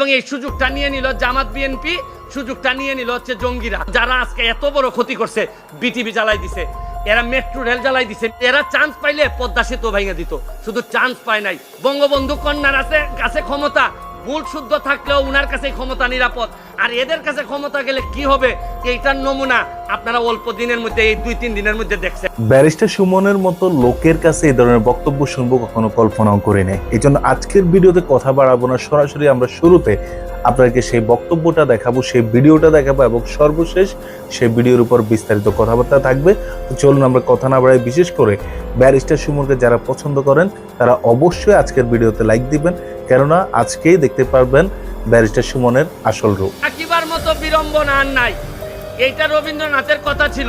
এবং এই সুযোগটা নিয়ে নিল জামাত বিএনপি সুযোগটা নিয়ে নিল হচ্ছে জঙ্গিরা। যারা আজকে এত বড় ক্ষতি করছে বিটিভি জ্বালাই দিছে, এরা মেট্রো রেল জ্বালাই দিছে, এরা চান্স পাইলে পদ্মা সেতু ভেঙে দিত। শুধু চান্স পায় নাই। বঙ্গবন্ধু কন্যার আছে, কাছে ক্ষমতা ভুল শুদ্ধ থাকলেও উনার কাছে ক্ষমতা নিরাপদ। আর এদের কাছে ক্ষমতা গেলে কি হবে? এইটার নমুনা আপনারা অল্প দিনের মধ্যে, এই দুই, তিন দিনের মধ্যে দেখছেন। ব্যারিস্টার সুমনের মতো লোকের কাছে এই ধরনের বক্তব্য শুনব কখনো কল্পনাও করি এই জন্য আজকের ভিডিওতে কথা বাড়াবো না। সরাসরি আমরা শুরুতে আপনাকে সেই বক্তব্যটা দেখাবো, সেই ভিডিওটা দেখাবো এবং সর্বশেষ সেই ভিডিওর উপর বিস্তারিত কথাবার্তা থাকবে। চলুন আমরা কথা না বাড়াই, বিশেষ করে ব্যারিস্টার সুমনকে যারা পছন্দ করেন, তারা অবশ্যই আজকের ভিডিওতে লাইক দিবেন। কেননা আজকেই দেখতে পারবেন ব্যারিস্টার সুমনের আসল রূপ। থাকিবার মতো বিড়ম্বনা আর নাই। এইটা রবীন্দ্রনাথের কথা ছিল।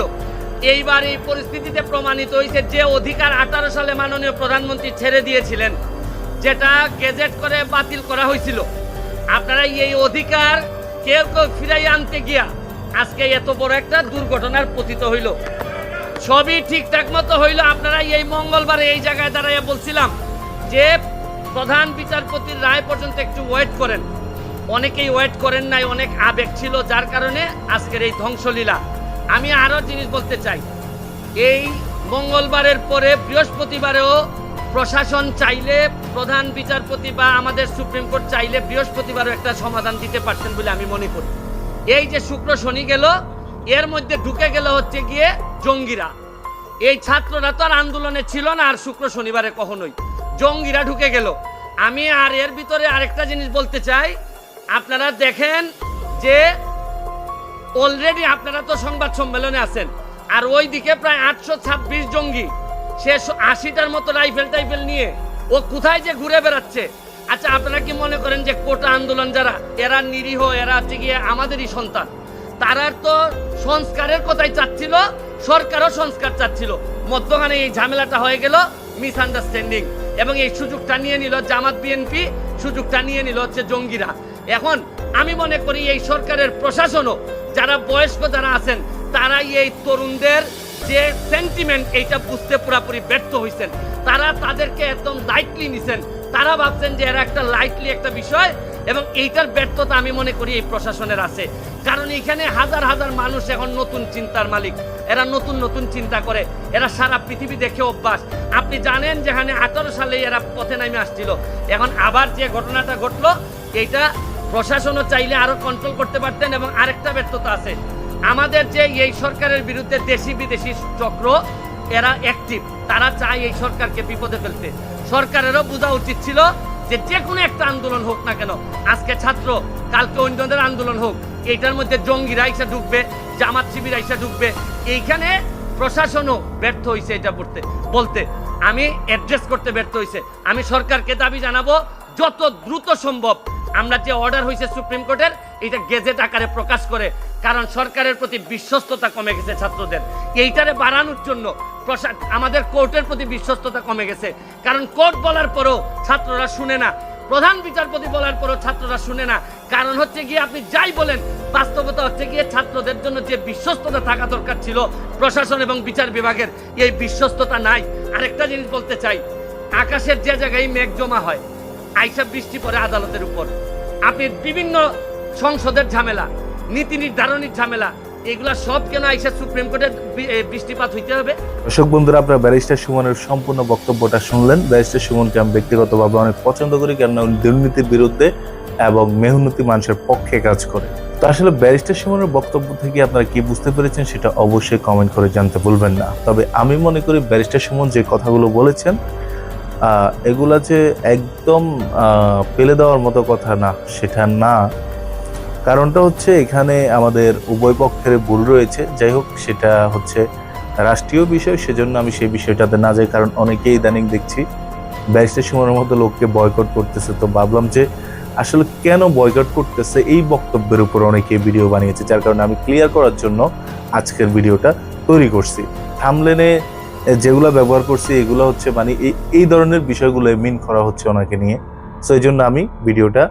এইবার এই পরিস্থিতিতে প্রমাণিত হয়েছে যে অধিকার আঠারো সালে মাননীয় প্রধানমন্ত্রী ছেড়ে দিয়েছিলেন, যেটা গেজেট করে বাতিল করা হয়েছিল আপনারা এই অধিকার কেউ কেউ ফিরাই আনতে গিয়া আজকে এত বড় একটা দুর্ঘটনার পতিত হইল। সবই ঠিকঠাক মতো হইল। আপনারা এই মঙ্গলবারে এই জায়গায় দাঁড়াইয়া বলছিলাম যে, প্রধান বিচারপতির রায় পর্যন্ত একটু ওয়েট করেন। অনেকেই ওয়েট করেন নাই, অনেক আবেগ ছিল, যার কারণে আজকের এই ধ্বংসলীলা। আমি আরও জিনিস বলতে চাই। এই মঙ্গলবারের পরে বৃহস্পতিবারেও প্রশাসন চাইলে প্রধান বিচারপতি বা আমাদের সুপ্রিম কোর্ট চাইলে বৃহস্পতিবারও একটা সমাধান দিতে পারতেন বলে আমি মনে করি। এই যে শুক্র শনি গেল, এর মধ্যে ঢুকে গেল হচ্ছে গিয়ে জঙ্গিরা। এই ছাত্ররা তো আর আন্দোলনে ছিল না আর শুক্র শনিবারে কখনোই। জঙ্গিরা ঢুকে গেল। আমি আর এর ভিতরে আরেকটা জিনিস বলতে চাই। আপনারা দেখেন যে অলরেডি আপনারা তো সংবাদ সম্মেলনে আছেন। আর ওই দিকে প্রায় আটশো ছাব্বিশ জঙ্গি। সে আশিটার মতো রাইফেল টাইফেল নিয়ে ও কোথায় যে ঘুরে বেড়াচ্ছে? আচ্ছা আপনারা কি মনে করেন যে কোটা আন্দোলন যারা, এরা নিরীহ, এরা হচ্ছে গিয়ে আমাদেরই সন্তান? তারা তো সংস্কারের কথাই চাচ্ছিল, সরকারও সংস্কার চাচ্ছিল। মধ্যখানে এই ঝামেলাটা হয়ে গেল মিসআন্ডারস্ট্যান্ডিং এবং এই সুযোগটা নিয়ে নিল জামাত বিএনপি, সুযোগটা নিয়ে নিল হচ্ছে জঙ্গিরা। এখন আমি মনে করি এই সরকারের প্রশাসনও, যারা বয়স্ক যারা আছেন, তারাই এই তরুণদের যে সেন্টিমেন্ট এইটা বুঝতে পুরাপুরি ব্যর্থ হয়েছেন তারা তাদেরকে একদম লাইটলি নিছেন। তারা ভাবছেন যে এরা একটা লাইটলি একটা বিষয় এবং এইটার ব্যর্থতা আমি মনে করি এই প্রশাসনের আছে। কারণ এখানে হাজার হাজার মানুষ এখন নতুন চিন্তার মালিক। এরা নতুন নতুন চিন্তা করে। এরা সারা পৃথিবী দেখে অভ্যাস। আপনি জানেন যেখানে আঠারো সালে এরা পথে নামে আসছিল। এখন আবার যে ঘটনাটা ঘটলো, এইটা প্রশাসনও চাইলে আরও কন্ট্রোল করতে পারতেন এবং আরেকটা ব্যর্থতা আছে। আমাদের যে এই সরকারের বিরুদ্ধে দেশি বিদেশি চক্র, এরা অ্যাক্টিভ তারা চায় এই সরকারকে বিপদে ফেলতে। সরকারেরও বোঝা উচিত ছিল যে যে কোনো একটা আন্দোলন হোক না কেন, আজকে ছাত্র, কালকে অন্যদের আন্দোলন হোক, এইটার মধ্যে জঙ্গিরা আইসা ঢুকবে জামাত শিবির আইসা ঢুকবে এইখানে প্রশাসনও ব্যর্থ হয়েছে এটা বলতে। বলতে, আমি অ্যাড্রেস করতে ব্যর্থ হয়েছে আমি সরকারকে দাবি জানাব, যত দ্রুত সম্ভব। আমরা যে অর্ডার হয়েছে সুপ্রিম কোর্টের এটা গেজেট আকারে প্রকাশ করে, কারণ সরকারের প্রতি বিশ্বস্ততা কমে গেছে ছাত্রদের। এইটারে বাড়ানোর জন্য আমাদের কোর্টের প্রতি বিশ্বস্ততা কমে গেছে। কারণ কোর্ট বলার পরও ছাত্ররা শুনে না। প্রধান বিচারপতি বলার পরও ছাত্ররা শুনে না। কারণ হচ্ছে গিয়ে আপনি যাই বলেন, বাস্তবতা হচ্ছে গিয়ে ছাত্রদের জন্য যে বিশ্বস্ততা থাকা দরকার ছিল প্রশাসন এবং বিচার বিভাগের, এই বিশ্বস্ততা নাই। আরেকটা জিনিস বলতে চাই, আকাশের যে জায়গায় মেঘ জমা হয়, আইসা বৃষ্টি পড়ে আদালতের উপর। আপনি বিভিন্ন সংসদের ঝামেলা, নীতি নির্ধারণের ঝামেলা, এগুলা সব কেন আইসা সুপ্রিম কোর্টে বৃষ্টিপাত হইতে হবে? দর্শক বন্ধুরা, আপনারা ব্যারিস্টার সুমনের সম্পূর্ণ বক্তব্যটা শুনলেন। ব্যারিস্টার সুমনকে আমি ব্যক্তিগতভাবে অনেক পছন্দ করি, কেননা দুর্নীতির বিরুদ্ধে এবং মেহনতি মানুষের পক্ষে কাজ করে। তো আসলে ব্যারিস্টার সুমনের বক্তব্য থেকে আপনারা কি বুঝতে পেরেছেন, সেটা অবশ্যই কমেন্ট করে জানতে ভুলবেন না। তবে আমি মনে করি ব্যারিস্টার সুমন যে কথাগুলো বলেছেন এগুলা যে একদম ফেলে দেওয়ার মতো কথা না, সেটা না। কারণটা হচ্ছে এখানে আমাদের উভয় পক্ষের ভুল রয়েছে। যাই হোক, সেটা হচ্ছে রাষ্ট্রীয় বিষয়, সেজন্য আমি সেই বিষয়টাতে না যাই, কারণ অনেকেই ইদানিং দেখছি ব্যারিস্টার সুমনের মতো লোককে বয়কট করতেছে। তো ভাবলাম যে আসলে কেন বয়কট করতেছে এই বক্তব্যের উপর অনেকে ভিডিও বানিয়েছে, যার কারণে আমি ক্লিয়ার করার জন্য আজকের ভিডিওটা তৈরি করছি। থামলেনে যেগুলো ব্যবহার করছি, এগুলো হচ্ছে মানে এই ধরনের বিষয়গুলো মিন করা হচ্ছে ওনাকে নিয়ে। সো এই জন্য আমি ভিডিওটা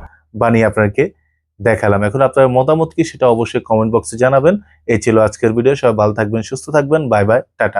বানিয়ে আপনাকে দেখালাম। এখন আপনার মতামত কি সেটা অবশ্যই কমেন্ট বক্সে জানাবেন। এই ছিল আজকের ভিডিও সবাই ভালো থাকবেন, সুস্থ থাকবেন। Bye bye tata.